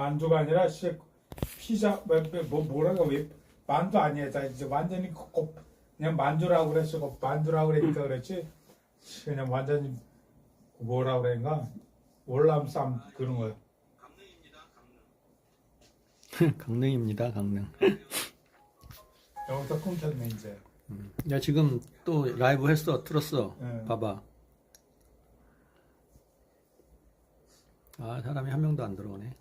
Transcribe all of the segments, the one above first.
만두가 아니라 씨 피자 뭐, 뭐 뭐라고 왜 만두 아니야 자 이제 완전히 고- 고- 그냥 만두라고 그랬어 고 만두라고 그러니까 그랬지 그냥 완전히 뭐라고 그랬가 월남쌈 그런 거야 강릉입니다, 강릉. 여기서 끊겼네 이제 야, 지금 또 라이브 했어, 틀었어. 네. 봐봐. 아, 사람이 한 명도 안 들어오네.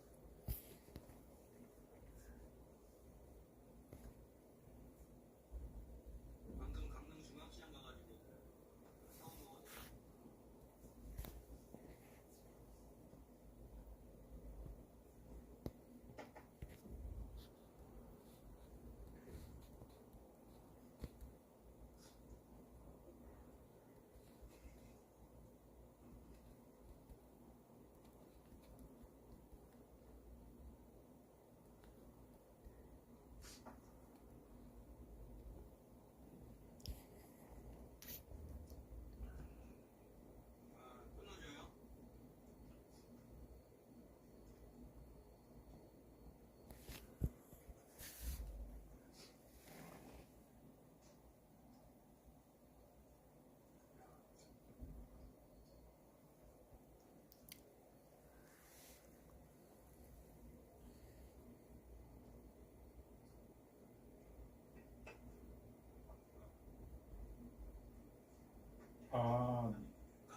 아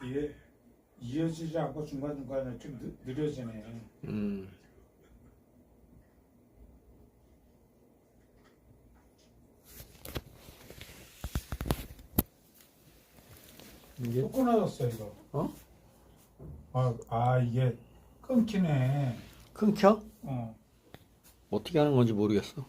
이게 이어지지 않고 중간 중간에 좀 느, 느려지네 음. 이게, 또 끊어졌어 이거 어? 아, 아 이게 끊기네 끊겨? 어 어떻게 하는 건지 모르겠어.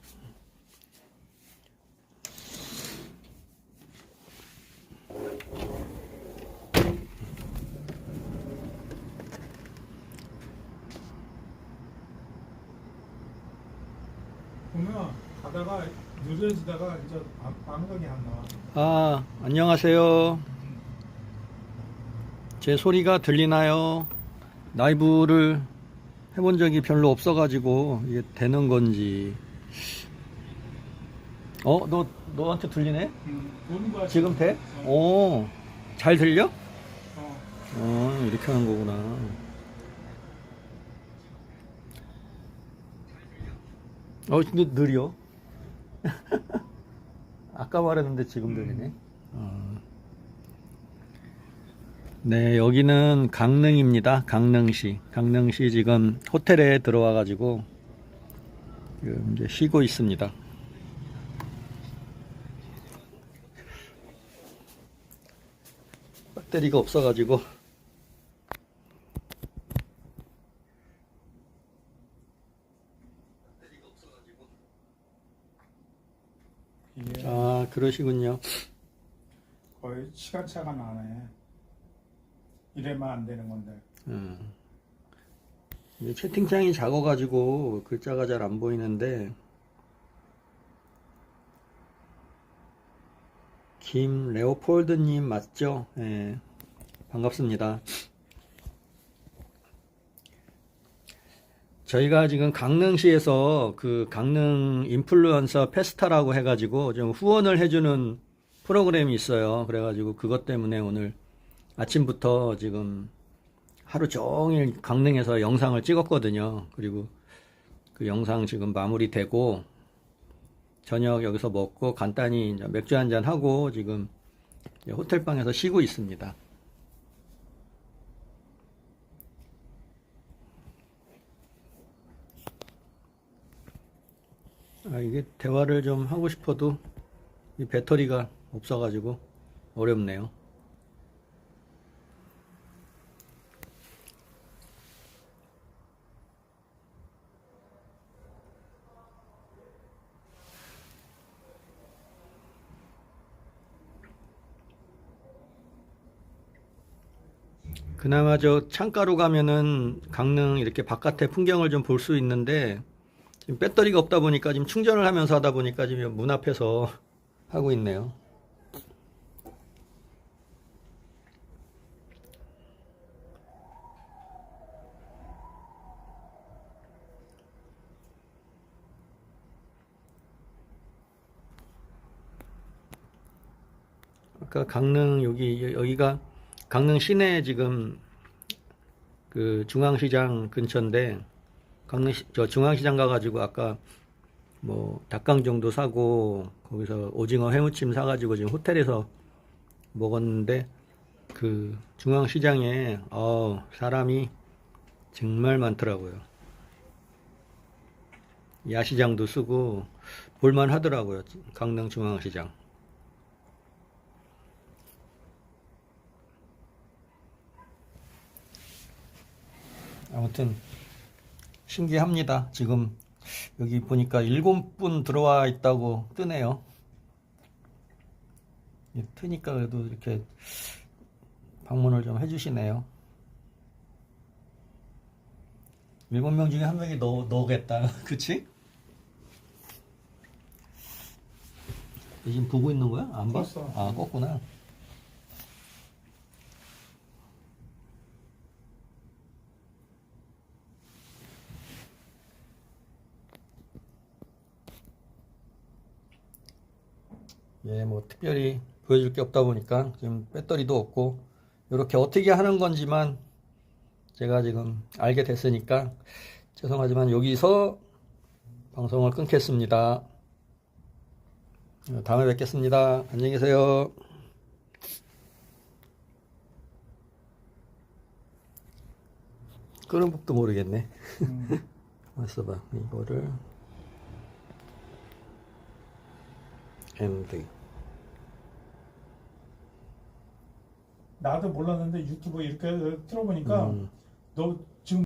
보면 가다가 느려지다가 이제 방- 방광이 안 나와 아, 안녕하세요. 제 소리가 들리나요? 라이브를 해본 적이 별로 없어가지고 이게 되는 건지. 어, 너, 너한테 들리네? 음, 거야 지금 돼? 어, 오, 잘 들려? 어. 어, 이렇게 하는 거구나. 어, 근데 느려. 아까 말했는데 지금 들리네. 어. 네, 여기는 강릉입니다. 강릉시. 강릉시 지금 호텔에 들어와 가지고 지금 이제 쉬고 있습니다. 배터리가 없어 가지고 이게 아 그러시군요. 거의 시간차가 나네 이래만 안 되는 건데 음. 이게 채팅창이 작아가지고 글자가 잘 안 보이는데 김 레오폴드님 맞죠? 예, 반갑습니다. 저희가 지금 강릉시에서 그 강릉 인플루언서 페스타라고 해가지고 좀 후원을 해주는 프로그램이 있어요. 그래가지고 그것 때문에 오늘 아침부터 지금 하루 종일 강릉에서 영상을 찍었거든요. 그리고 그 영상 지금 마무리되고 저녁 여기서 먹고 간단히 맥주 한잔 하고 지금 호텔방에서 쉬고 있습니다. 아, 이게 대화를 좀 하고 싶어도 이 배터리가 없어가지고 어렵네요. 그나마 저 창가로 가면은 강릉 이렇게 바깥에 풍경을 좀 볼 수 있는데 지금 배터리가 없다 보니까 지금 충전을 하면서 하다 보니까 지금 문 앞에서 하고 있네요. 아까 강릉 여기 여기가 강릉 시내 지금 그 중앙시장 근처인데 강릉 시, 저 중앙시장 가가지고 아까 뭐 닭강정도 사고 거기서 오징어 회무침 사가지고 지금 호텔에서 먹었는데 그 중앙시장에 어 사람이 정말 많더라고요. 야시장도 쓰고 볼만 하더라고요. 강릉 중앙시장. 아무튼 신기합니다. 지금 여기 보니까 일곱 분 들어와 있다고 뜨네요. 이 트니까 그래도 이렇게 방문을 좀 해주시네요. 일곱 명 중에 한 명이 너, 너겠다. 그치? 지금 보고 있는 거야? 안 봐? 껐어. 아, 껐구나. 예, 뭐 특별히 보여줄 게 없다 보니까 지금 배터리도 없고 이렇게 어떻게 하는 건지만 제가 지금 알게 됐으니까 죄송하지만 여기서 방송을 끊겠습니다. 다음에 뵙겠습니다. 안녕히 계세요. 끄는 법도 모르겠네. 음. 왔어 봐. 이거를 엔드. 나도 몰랐는데 유튜브 이렇게 틀어보니까 음. 너 지금